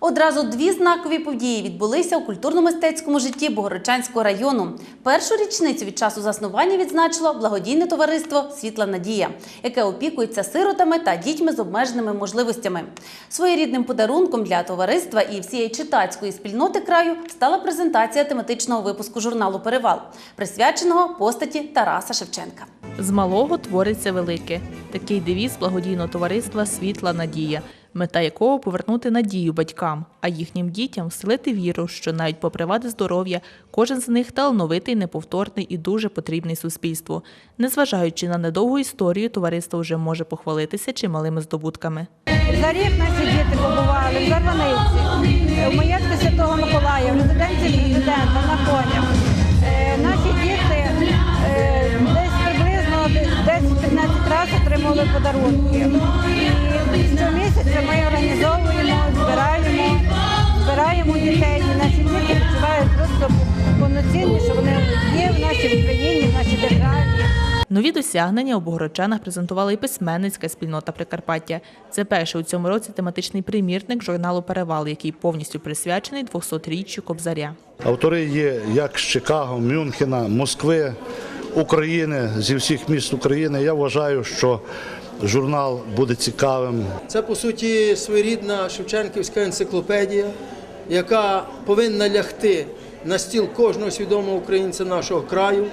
Одразу дві знакові події відбулися у культурно-мистецькому житті Богородчанського району. Першу річницю від часу заснування відзначило благодійне товариство Світла Надія, яке опікується сиротами та дітьми з обмеженими можливостями. Своєрідним подарунком для товариства і всієї читацької спільноти краю стала презентація тематичного випуску журналу Перевал, присвяченого постаті Тараса Шевченка. З малого твориться велике. Такий девіз благодійного товариства Світла Надія, мета якого повернути надію батькам, а їхнім дітям вселити віру, що навіть попри вади здоров'я, кожен з них талановитий, неповторний і дуже потрібний суспільству. Незважаючи на недовгу історію, товариство вже може похвалитися чималими здобутками. За рік наші діти побували в Зарваниці, в маєтку Святого Миколая, в резиденції президента на конях. Отримали подарунки. І щомісяця ми організовуємо, збираємо, збираємо дітей. І наші діти відчувають просто повноцінні, що вони є в нашій Україні, в нашій державі. Нові досягнення у Богородчанах презентувала і письменницька спільнота Прикарпаття. Це перший у цьому році тематичний примірник журналу Перевал, який повністю присвячений 200-річчю Кобзаря. Автори є як з Чикаго, Мюнхена, Москви, України, зі всіх міст України. Я вважаю, що журнал буде цікавим. Це по суті своєрідна Шевченківська енциклопедія, яка повинна лягти на стіл кожного свідомого українця нашого краю.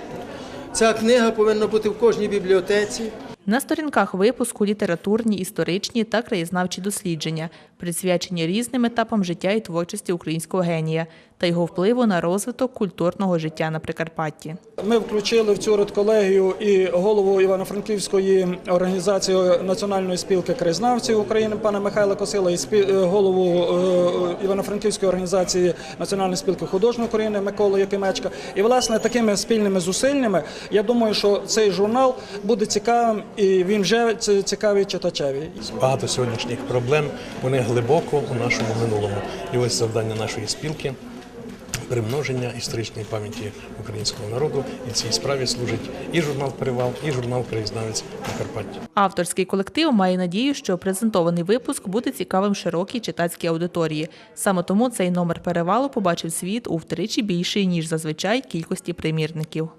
Ця книга повинна бути в кожній бібліотеці. На сторінках випуску літературні, історичні та краєзнавчі дослідження, присвячені різним етапам життя і творчості українського генія та його впливу на розвиток культурного життя на Прикарпатті. Ми включили в цю редколегію і голову Івано-Франківської організації Національної спілки краєзнавців України пана Михайла Косила і е, голову е, Івано-Франківської організації Національної спілки художніх України Миколу Якимечка. І власне такими спільними зусиллями я думаю, що цей журнал буде цікавим і він вже ці- цікавий читачеві. Багато сьогоднішніх проблем вони глибоко у нашому минулому. І ось завдання нашої спілки примноження історичної пам'яті українського народу. І цій справі служить і журнал Перевал, і журнал Краєзнавець Прикарпаття. Авторський колектив має надію, що презентований випуск буде цікавим широкій читацькій аудиторії. Саме тому цей номер перевалу побачив світ у втричі більшій, ніж зазвичай кількості примірників.